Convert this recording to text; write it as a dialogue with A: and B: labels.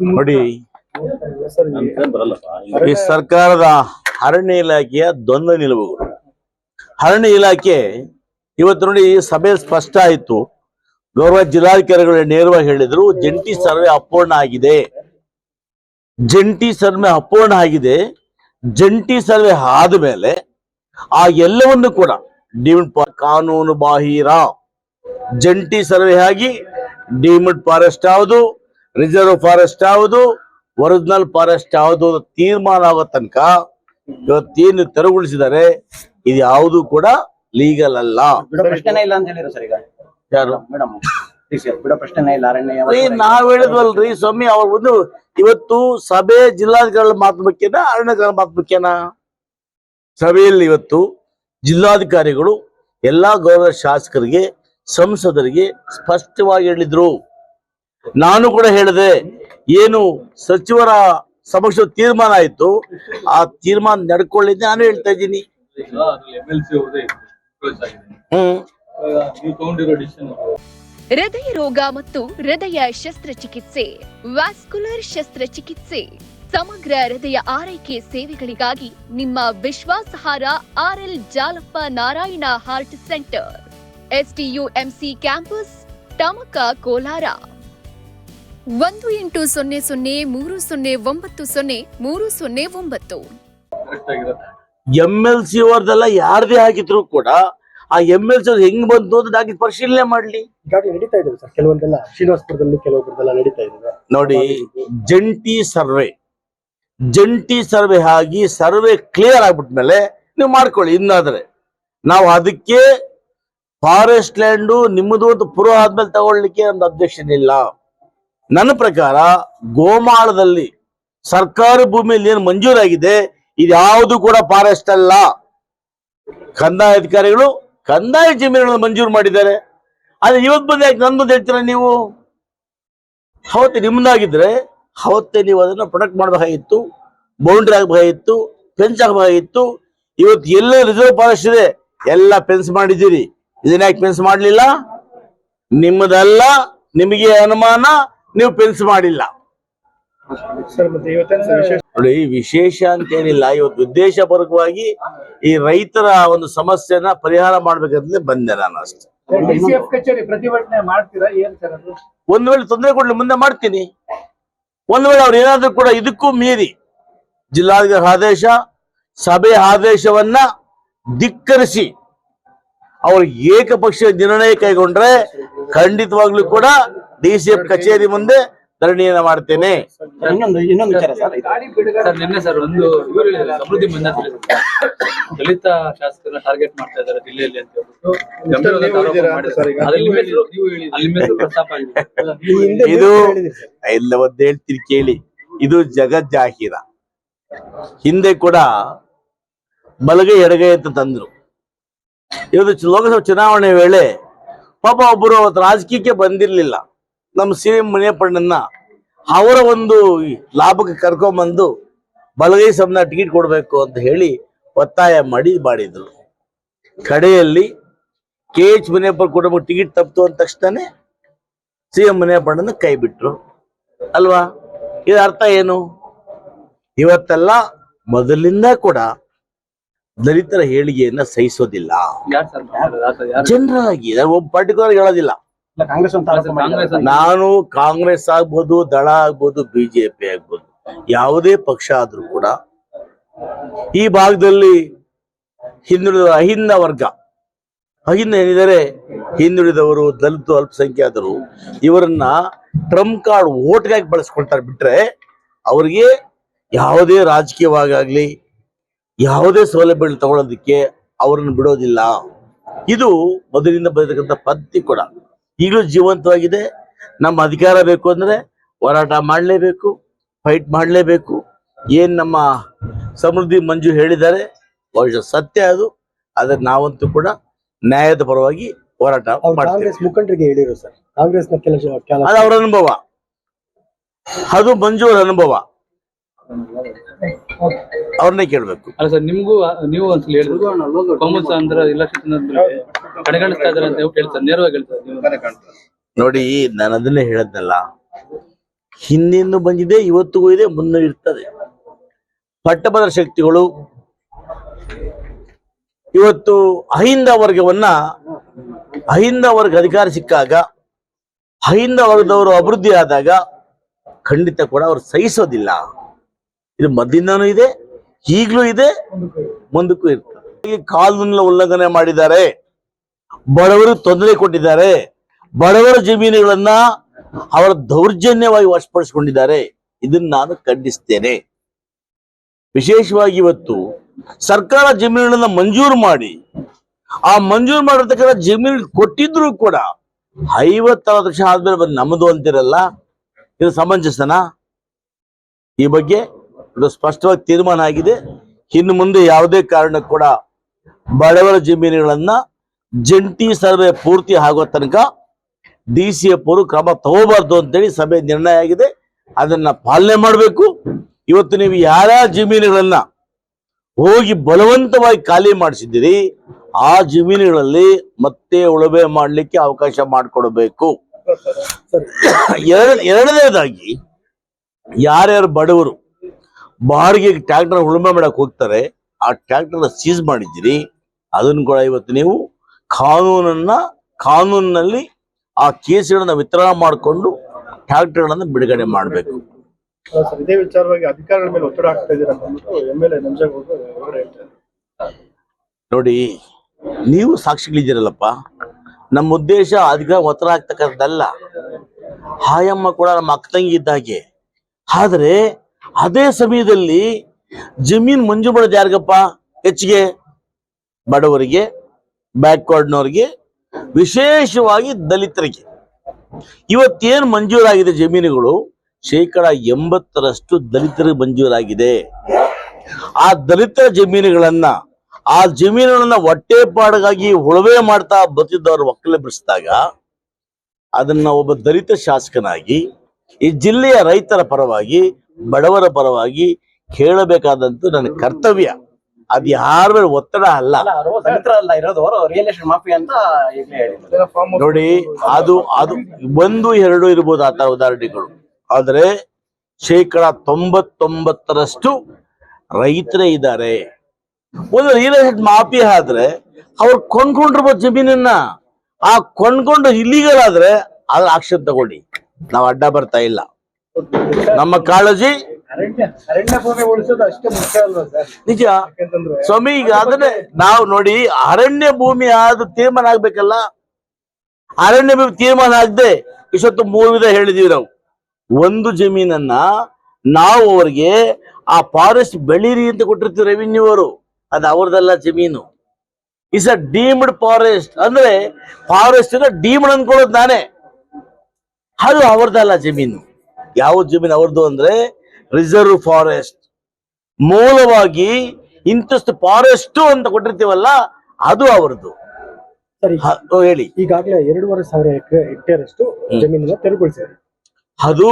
A: ನೋಡಿ. ಈ ಸರ್ಕಾರದ ಅರಣ್ಯ ಇಲಾಖೆಯ ದ್ವಂದ್ವ ನಿಲುವುಗಳು. ಅರಣ್ಯ ಇಲಾಖೆ ಇವತ್ತು ನೋಡಿ ಸಭೆ ಸ್ಪಷ್ಟ ಆಯಿತು. ಗೌರವ ಜಿಲ್ಲಾಧಿಕಾರಿಗಳು ನೇರವಾಗಿ ಹೇಳಿದ್ರು, ಜಂಟಿ ಸರ್ವೆ ಅಪೂರ್ಣ ಆಗಿದೆ. ಜಂಟಿ ಸರ್ವೆ ಅಪೂರ್ಣ ಆಗಿದೆ. ಜಂಟಿ ಸರ್ವೆ ಆದ ಮೇಲೆ ಆ ಎಲ್ಲವನ್ನು ಕೂಡ ಡೀಮ್ಡ್ ಕಾನೂನು ಬಾಹಿರ ಜಂಟಿ ಸರ್ವೆ ಆಗಿ ಡೀಮ್ಡ್ ಫಾರೆಸ್ಟ್ ಯಾವುದು? ರಿಸರ್ವ್ ಫಾರೆಸ್ಟ್ ಯಾವುದು? ಒರಿಜಿನಲ್ ಫಾರೆಸ್ಟ್ ಯಾವುದು ತೀರ್ಮಾನ ಆಗೋ ತನಕ ಇವತ್ತೇನು ತೆರವುಗೊಳಿಸಿದ್ದಾರೆ ಇದು ಯಾವುದು ಕೂಡ ಲೀಗಲ್ ಅಲ್ಲ.
B: ಬಿಡೋ ಪ್ರಶ್ನೆನೇ ಇಲ್ಲ ಅಂತ ಹೇಳಿದ್ರು ಸರ್ ಈಗ.
A: ಯಾರು? ನಾವ್ ಹೇಳಿದ್ವಲ್ರಿ ಸ್ವಾಮಿ ಅವ್ರ ಒಂದು ಇವತ್ತು ಸಭೆ ಜಿಲ್ಲಾಧಿಕಾರಿಗಳ ಮಾತು ಮುಖ್ಯನ ಅರಣ್ಯಗಳ ಮಾತು ಮುಖ್ಯನ ಸಭೆಯಲ್ಲಿ ಇವತ್ತು ಜಿಲ್ಲಾಧಿಕಾರಿಗಳು ಎಲ್ಲಾ ಗೌರವ ಶಾಸಕರಿಗೆ ಸಂಸದರಿಗೆ ಸ್ಪಷ್ಟವಾಗಿ ಹೇಳಿದ್ರು. ನಾನು ಕೂಡ ಹೇಳಿದೆ, ಏನು ಸಚಿವರ ಸಮಕ್ಷ ತೀರ್ಮಾನ ಆಯ್ತು. ಆ ತೀರ್ಮಾನ ನಡ್ಕೊಳ್ಳಿದ್ದೆ ನಾನು ಹೇಳ್ತಾ ಇದ್ದೀನಿ.
C: ಹೃದಯ ರೋಗ ಮತ್ತು ಹೃದಯ ಶಸ್ತ್ರಚಿಕಿತ್ಸೆ, ವ್ಯಾಸ್ಕುಲರ್ ಶಸ್ತ್ರಚಿಕಿತ್ಸೆ, ಸಮಗ್ರ ಹೃದಯ ಆರೈಕೆ ಸೇವೆಗಳಿಗಾಗಿ ನಿಮ್ಮ ವಿಶ್ವಾಸಹಾರ R L Jalappa Narayana heart centre STUMC campus Tamaka Kolar. ಒಂದು ಎಂಟು ಸೊನ್ನೆ ಸೊನ್ನೆ ಮೂರು ಸೊನ್ನೆ ಒಂಬತ್ತು ಸೊನ್ನೆ ಮೂರು ಸೊನ್ನೆ ಒಂಬತ್ತು.
D: ಕರೆಕ್ಟ್ ಆಗಿರುತ್ತೆ.
A: ಎಂ ಎಲ್ ಸಿ ಅವ್ರದೆಲ್ಲ ಯಾರದೇ ಆಗಿದ್ರು ಕೂಡ ಆ ಎಂ ಎಲ್ ಸಿ ಅವ್ರು ಹೆಂಗ್ ಬಂತು ಅಂತ ನಾಗಿ ಪರಿಶೀಲನೆ ಮಾಡ್ಲಿ.
E: ಈಗಾಗಲೇ ನಡೀತಾ ಇದೆ ಸರ್. ಕೆಲವೊಂದೆಲ್ಲ ಶ್ರೀನಿವಾಸಪುರದಲ್ಲಿ ಕೆಲವೊಬ್ಬರದೆಲ್ಲ ನಡೀತಾ ಇದೆ
A: ನೋಡಿ ಜಂಟಿ ಸರ್ವೆ. ಜಂಟಿ ಸರ್ವೆ ಆಗಿ ಸರ್ವೆ ಕ್ಲಿಯರ್ ಆಗ್ಬಿಟ್ಮೇಲೆ ನೀವು ಮಾಡ್ಕೊಳ್ಳಿ. ಇನ್ನಾದ್ರೆ ನಾವು ಅದಕ್ಕೆ ಫಾರೆಸ್ಟ್ ಲ್ಯಾಂಡು ನಿಮ್ಮದು ಅಂತ ಪುರ ಆದ್ಮೇಲೆ ತಗೊಳ್ಳಿಕ್ಕೆ ಒಂದು ಅಬ್ಜೆಕ್ಷನ್ ಇಲ್ಲ. ನನ್ನ ಪ್ರಕಾರ ಗೋಮಾಳದಲ್ಲಿ ಸರ್ಕಾರಿ ಭೂಮಿಯಲ್ಲಿ ಏನು ಮಂಜೂರಾಗಿದೆ ಇದ್ಯಾವುದು ಕೂಡ ಫಾರೆಸ್ಟ್ ಅಲ್ಲ. ಕಂದಾಯ ಅಧಿಕಾರಿಗಳು ಕಂದಾಯ ಜಮೀನುಗಳನ್ನು ಮಂಜೂರು ಮಾಡಿದ್ದಾರೆ. ಆದ್ರೆ ಇವತ್ತು ಬಂದು ನಂದು ಹೇಳ್ತೀರಾ ನೀವು? ಅವತ್ತೆ ನಿಮ್ದಾಗಿದ್ರೆ ಅವತ್ತೇ ನೀವು ಅದನ್ನ ಪ್ರೊಟೆಕ್ಟ್ ಮಾಡಬೇಕಾಗಿತ್ತು ಬೌಂಡ್ರಿ ಆಗಬೇಕಾಗಿತ್ತು ಫೆನ್ಸ್ ಆಗಬೇಕಾಗಿತ್ತು ಇವತ್ತು ಎಲ್ಲ ರಿಸರ್ವ್ ಫಾರೆಸ್ಟ್ ಇದೆ, ಎಲ್ಲ ಫೆನ್ಸ್ ಮಾಡಿದ್ದೀರಿ. ಇದನ್ನ ಯಾಕೆ ಫೆನ್ಸ್ ಮಾಡಲಿಲ್ಲ? ನಿಮ್ಮದಲ್ಲ, ನಿಮಗೆ ಅನುಮಾನ ನೀವು ಪೆನ್ಸ್ ಮಾಡಿಲ್ಲ. ನೋಡಿ ವಿಶೇಷ ಅಂತ ಏನಿಲ್ಲ ಇವತ್ತು ಉದ್ದೇಶಪೂರ್ವಕವಾಗಿ ಈ ರೈತರ ಒಂದು ಸಮಸ್ಯೆನ ಪರಿಹಾರ ಮಾಡ್ಬೇಕಂತ ಬಂದೆ ನಾನು ಅಷ್ಟೇ. ಒಂದ್ ವೇಳೆ ತೊಂದರೆ ಕೊಡ್ಲಿ ಮುಂದೆ ಮಾಡ್ತೀನಿ. ಒಂದ್ ವೇಳೆ ಅವ್ರು ಏನಾದ್ರೂ ಕೂಡ ಇದಕ್ಕೂ ಮೀರಿ ಜಿಲ್ಲಾಧಿಕಾರಿ ಆದೇಶ ಸಭೆ ಆದೇಶವನ್ನ ಧಿಕ್ಕರಿಸಿ ಅವ್ರು ಏಕಪಕ್ಷ ನಿರ್ಣಯ ಕೈಗೊಂಡ್ರೆ ಖಂಡಿತವಾಗ್ಲೂ ಕೂಡ ಡಿ ಸಿ ಎಫ್ ಕಚೇರಿ ಮುಂದೆ ಧರಣಿಯನ್ನ ಮಾಡ್ತೇನೆ.
B: ಇನ್ನೊಂದು ಇನ್ನೊಂದು ವಿಚಾರ ಸರ್. ಇದು.
E: ಗಾಡಿ
D: ನಿನ್ನೆ ಸರ್ ಒಂದು ಇವರು ಹೇಳಿದ್ದಾರೆ ಸಮೃದ್ಧಿ ದಲಿತ ಶಾಸಕರನ್ನ ಟಾರ್ಗೆಟ್ ಮಾಡ್ತಾ ಇದ್ದಾರೆ ಜಿಲ್ಲೆಯಲ್ಲಿ ಅಂತ ಹೇಳ್ಬಿಟ್ಟು.
A: ಇದು. ಎಲ್ಲ ಒಂದ್ ಹೇಳ್ತೀನಿ ಕೇಳಿ. ಇದು ಜಗಜ್ಜಾಹೀರ ಹಿಂದೆ ಕೂಡ ಬಲಗೈ ಎಡಗೈ ಅಂತ ತಂದ್ರು. ಇವತ್ತು ಲೋಕಸಭಾ ಚುನಾವಣೆ ವೇಳೆ ಪಾಪ ಒಬ್ಬರು ಅವತ್ತು ರಾಜಕೀಯಕ್ಕೆ ಬಂದಿರಲಿಲ್ಲ. ನಮ್ಮ ಸಿ ಎಂ ಮುನಿಯಪ್ಪಣ್ಣನ ಅವರ ಒಂದು ಲಾಭಕ್ಕೆ ಕರ್ಕೊಂಬಂದು ಬಲಗೈ ಸಮನ ಟಿಕೆಟ್ ಕೊಡಬೇಕು ಅಂತ ಹೇಳಿ ಒತ್ತಾಯ ಮಾಡಿ ಮಾಡಿದ್ರು. ಕಡೆಯಲ್ಲಿ ಕೆ ಎಚ್ ಮುನಿಯಪ್ಪ ಕುಟುಂಬ ಟಿಕೆಟ್ ತಪ್ಪಿತು ಅಂದ ತಕ್ಷಣನೇ ಸಿ ಎಂ ಮುನಿಯಪ್ಪಣ್ಣನ ಕೈ ಬಿಟ್ರು. ಅಲ್ವಾ? ಇದರ ಅರ್ಥ ಏನು? ಇವತ್ತೆಲ್ಲ ಮೊದಲಿಂದ ಕೂಡ ದಲಿತರ ಹೇಳಿಕೆಯನ್ನ ಸಹಿಸೋದಿಲ್ಲ. ಜನರಾಗಿ ಒಬ್ಬ ಪರ್ಟಿಕ್ಯುಲರ್ ಹೇಳೋದಿಲ್ಲ. ನಾನು ಕಾಂಗ್ರೆಸ್ ಆಗ್ಬೋದು ದಳ ಆಗ್ಬೋದು ಬಿಜೆಪಿ ಆಗ್ಬೋದು ಯಾವುದೇ ಪಕ್ಷ ಆದ್ರೂ ಕೂಡ ಈ ಭಾಗದಲ್ಲಿ ಹಿಂದುಳಿದ ಅಹಿಂದ ವರ್ಗ ಅಹಿಂದ ಏನಿದ್ದಾರೆ? ಹಿಂದುಳಿದವರು ದಲಿತ ಅಲ್ಪಸಂಖ್ಯಾತರು ಇವರನ್ನ ಟ್ರಂಪ್ ಕಾರ್ಡ್ ಓಟ್ಗಾಗಿ ಬಳಸ್ಕೊಳ್ತಾರೆ. ಬಿಟ್ರೆ ಅವ್ರಿಗೆ ಯಾವುದೇ ರಾಜಕೀಯವಾಗಲಿ ಯಾವುದೇ ಸೌಲಭ್ಯಗಳನ್ನು ತಗೊಳ್ಳೋದಕ್ಕೆ ಅವರನ್ನು ಬಿಡೋದಿಲ್ಲ. ಇದು ಮೊದಲಿಂದ ಬಂದಿರತಕ್ಕಂಥ ಪದ್ಧತಿ ಕೂಡ. ಈಗಲೂ ಜೀವಂತವಾಗಿದೆ. ನಮ್ಮ ಅಧಿಕಾರ ಬೇಕು ಅಂದ್ರೆ ಹೋರಾಟ ಮಾಡಲೇಬೇಕು ಫೈಟ್ ಮಾಡಲೇಬೇಕು. ಏನ್ ನಮ್ಮ ಸಮೃದ್ಧಿ ಮಂಜು ಹೇಳಿದ್ದಾರೆ ಬಹುಶಃ ಸತ್ಯ ಅದು. ಆದ್ರೆ ನಾವಂತೂ ಕೂಡ ನ್ಯಾಯದ ಪರವಾಗಿ ಹೋರಾಟ
E: ಕಾಂಗ್ರೆಸ್ ಮುಖಂಡರಿಗೆ ಹೇಳಿರೋ ಸರ್. ಕಾಂಗ್ರೆಸ್ನ ಕೆಲಸ ಕೆಲ
A: ಅದು ಅವರ ಅನುಭವ. ಅದು ಮಂಜು ಅವರ ಅನುಭವ. ಅವ್ರನ್ನೇ ಕೇಳ್ಬೇಕು.
D: ಅಲ್ಲ ಸರ್ ನಿಮ್ಗೂ ನೀವು ಒಂದ್ಸಲ ಹೇಳಿದ್ರು ಕಾಮರ್ಸ್ ಅಂದ್ರೆ ಇಲ್ಲ ಕಡೆಗಣಿಸ್ತಾ ಇದಾರೆ ಅಂತ ಹೇಳ್ತಾರೆ ನೇರವಾಗಿ ಹೇಳ್ತಾರೆ
A: ನೋಡಿ ನಾನು ಅದನ್ನೇ ಹೇಳದ್ನಲ್ಲ ಹಿಂದೆಂದು ಬಂದಿದೆ ಇವತ್ತಿಗೂ ಇದೆ ಮುನ್ನ ಇರ್ತದೆ. ಪಟ್ಟಭದ್ರ ಶಕ್ತಿಗಳು ಇವತ್ತು ಅಹಿಂದ ವರ್ಗವನ್ನ ಅಹಿಂದ ವರ್ಗ ಅಧಿಕಾರ ಸಿಕ್ಕಾಗ ಅಹಿಂದ ವರ್ಗದವರು ಅಭಿವೃದ್ಧಿ ಆದಾಗ ಖಂಡಿತ ಕೂಡ ಅವರು ಸಹಿಸೋದಿಲ್ಲ. ಇದು ಮೊದಲಿಂದನೂ ಇದೆ, ಈಗಲೂ ಇದೆ, ಮುಂದಕ್ಕೂ ಇರ್ತದೆ ಕಾನೂನಿನ ಉಲ್ಲಂಘನೆ ಮಾಡಿದ್ದಾರೆ. ಬಡವರು ತೊಂದರೆ ಕೊಟ್ಟಿದ್ದಾರೆ. ಬಡವರ ಜಮೀನುಗಳನ್ನ ಅವರ ದೌರ್ಜನ್ಯವಾಗಿ ವಶಪಡಿಸಿಕೊಂಡಿದ್ದಾರೆ. ಇದನ್ನ ನಾನು ಖಂಡಿಸ್ತೇನೆ. ವಿಶೇಷವಾಗಿ ಇವತ್ತು ಸರ್ಕಾರ ಜಮೀನುಗಳನ್ನ ಮಂಜೂರು ಮಾಡಿ, ಆ ಮಂಜೂರು ಮಾಡಿರ್ತಕ್ಕಂಥ ಜಮೀನು ಕೊಟ್ಟಿದ್ರು ಕೂಡ ಐವತ್ತರವತ್ತು ವರ್ಷ ಆದ್ಮೇಲೆ ನಮ್ಮದು ಅಂತಿರಲ್ಲ? ಇದು ಸಮಂಜಸನ? ಈ ಬಗ್ಗೆ ಇದು ಸ್ಪಷ್ಟವಾಗಿ ತೀರ್ಮಾನ ಆಗಿದೆ. ಇನ್ನು ಮುಂದೆ ಯಾವುದೇ ಕಾರಣಕ್ಕೂ ಕೂಡ ಬಡವರ ಜಮೀನುಗಳನ್ನ ಜಂಟಿ ಸರ್ವೆ ಪೂರ್ತಿ ಆಗೋ ತನಕ ಡಿ ಸಿ ಎಫ್ ಅವರು ಕ್ರಮ ತಗೋಬಾರ್ದು ಅಂತೇಳಿ ಸಭೆ ನಿರ್ಣಯ ಆಗಿದೆ. ಅದನ್ನ ಪಾಲನೆ ಮಾಡಬೇಕು. ಇವತ್ತು ನೀವು ಯಾರ ಜಮೀನುಗಳನ್ನ ಹೋಗಿ ಬಲವಂತವಾಗಿ ಖಾಲಿ ಮಾಡಿಸಿದ್ದೀರಿ ಆ ಜಮೀನುಗಳಲ್ಲಿ ಮತ್ತೆ ಉಳುಮೆ ಮಾಡಲಿಕ್ಕೆ ಅವಕಾಶ ಮಾಡಿಕೊಡಬೇಕು. ಎರಡ ಎರಡನೇದಾಗಿ ಯಾರ್ಯಾರು ಬಡವರು ಬಾಡಿಗೆ ಟ್ರ್ಯಾಕ್ಟರ್ ಉಳುಮೆ ಮಾಡಕ್ ಹೋಗ್ತಾರೆ ಆ ಟ್ರ್ಯಾಕ್ಟರ್ನ ಸೀಸ್ ಮಾಡಿದ್ದೀರಿ ಅದನ್ನು ಕೂಡ ಇವತ್ತು ನೀವು ಕಾನೂನನ್ನ ಕಾನೂನಿನಲ್ಲಿ ಆ ಕೇಸುಗಳನ್ನ ವಿತರಣೆ ಮಾಡಿಕೊಂಡು ಟ್ಯಾಕ್ಟರ್ಗಳನ್ನ ಬಿಡುಗಡೆ ಮಾಡಬೇಕು.
E: ಇದೇ ವಿಚಾರವಾಗಿ ಅಧಿಕಾರಿಗಳ ಮೇಲೆ ಒತ್ತಡ ಹೇಳ್ತಾರೆ.
A: ನೋಡಿ ನೀವು ಸಾಕ್ಷಿಗಳಿದ್ದೀರಲ್ಲಪ್ಪ ನಮ್ಮ ಉದ್ದೇಶ ಅಧಿಕಾರ ಒತ್ತಡ ಆಗ್ತಕ್ಕಂಥದ್ದಲ್ಲ ಹಾಯಮ್ಮ ಕೂಡ ನಮ್ಮ ಅಕ್ಕ ತಂಗಿ ಇದ್ದಾಗೆ ಆದ್ರೆ ಅದೇ ಸಮಯದಲ್ಲಿ ಜಮೀನ್ ಮಂಜು ಮಾಡೋದು ಯಾರಿಗಪ್ಪ? ಹೆಚ್ಚಿಗೆ ಬಡವರಿಗೆ, ಬ್ಯಾಕ್ವರ್ಡ್ನವ್ರಿಗೆ, ವಿಶೇಷವಾಗಿ ದಲಿತರಿಗೆ. ಇವತ್ತೇನು ಮಂಜೂರಾಗಿದೆ ಜಮೀನುಗಳು? ಶೇಕಡ ಎಂಬತ್ತರಷ್ಟು ದಲಿತರಿಗೆ ಮಂಜೂರಾಗಿದೆ. ಆ ದಲಿತರ ಜಮೀನುಗಳನ್ನ, ಆ ಜಮೀನುಗಳನ್ನ ಹೊಟ್ಟೆಪಾಡಿಗಾಗಿ ಉಳವೆ ಮಾಡ್ತಾ ಬರ್ತಿದ್ದವರು ಒಕ್ಕಲೆ ಬಿಡಿಸಿದಾಗ, ಅದನ್ನ ಒಬ್ಬ ದಲಿತ ಶಾಸಕನಾಗಿ, ಈ ಜಿಲ್ಲೆಯ ರೈತರ ಪರವಾಗಿ ಬಡವರ ಪರವಾಗಿ ಕೇಳಬೇಕಾದಂತೂ ನನ್ನ ಕರ್ತವ್ಯ. ಅದ್ ಯಾರ ಮೇಲೆ ಒತ್ತಡ ಅಲ್ಲ.
B: ಅಲ್ಲ ಇರೋದು ಅವರು ಮಾಫಿಯಾ ಅಂತ ಈಗಲೇ ಹೇಳಿದ್ರು.
A: ನೋಡಿ ಅದು ಅದು ಒಂದು ಎರಡು ಇರ್ಬೋದು ಆ ತರ ಉದಾಹರಣೆಗಳು. ಆದ್ರೆ ಶೇಕಡ ತೊಂಬತ್ತೊಂಬತ್ತರಷ್ಟು ರೈತರೇ ಇದ್ದಾರೆ. ಒಂದು ರಿಯಲ್ ಎಸ್ಟೇಟ್ ಮಾಫಿ ಆದ್ರೆ ಅವ್ರು ಕೊಂಡ್ಕೊಂಡಿರ್ಬೋದು ಜಮೀನನ್ನ ಆ ಕೊಂಡ್ಕೊಂಡು ಇಲ್ಲಿಗಲ್ ಆದ್ರೆ ಅದ್ರ ಆಕ್ಷನ್ ತಗೊಳ್ಳಿ. ನಾವು ಅಡ್ಡ ಬರ್ತಾ ಇಲ್ಲ. ನಮ್ಮ ಕಾಳಜಿ ನಿಜ. ಸ್ವಾಮಿ, ಈಗ ಅದನ್ನೇ ನಾವು ನೋಡಿ, ಅರಣ್ಯ ಭೂಮಿ ಆದ ತೀರ್ಮಾನ ಆಗ್ಬೇಕಲ್ಲ? ಅರಣ್ಯ ಭೂಮಿ ತೀರ್ಮಾನ ಆಗದೆ ಇಷ್ಟೊತ್ತು ಮೂರು ವಿಧ ಹೇಳಿದೀವಿ ನಾವು. ಒಂದು ಜಮೀನನ್ನ ನಾವು ಅವರಿಗೆ ಆ ಫಾರೆಸ್ಟ್ ಬೆಳೀರಿ ಅಂತ ಕೊಟ್ಟಿರ್ತೀವಿ ರೆವಿನ್ಯೂ ಅವರು ಅದು ಅವ್ರದಲ್ಲ ಜಮೀನು. ಇಸ್ ಅ ಡೀಮ್ಡ್ ಫಾರೆಸ್ಟ್ ಅಂದ್ರೆ ಫಾರೆಸ್ಟ್ ಡೀಮ್ಡ್ ಅನ್ಕೊಳ್ಳೋದು ನಾನೇ. ಅದು ಅವ್ರದ್ದಲ್ಲ ಜಮೀನು. ಯಾವ ಜಮೀನು ಅವ್ರದ್ದು ಅಂದ್ರೆ ರಿಸರ್ವ್ ಫಾರೆಸ್ಟ್ ಮೂಲವಾಗಿ ಇಂತಷ್ಟು ಫಾರೆಸ್ಟ್ ಅಂತ ಕೊಟ್ಟಿರ್ತೀವಲ್ಲ ಅದು ಅವರದ್ದು ಹೇಳಿ.
E: ಈಗಾಗಲೇ ಎರಡೂವರೆ ಸಾವಿರ ಹೆಕ್ಟೇರ್ ಅಷ್ಟು ಜಮೀನನ್ನ ತೆರವುಗೊಳಿಸಿದೆ
A: ಅದು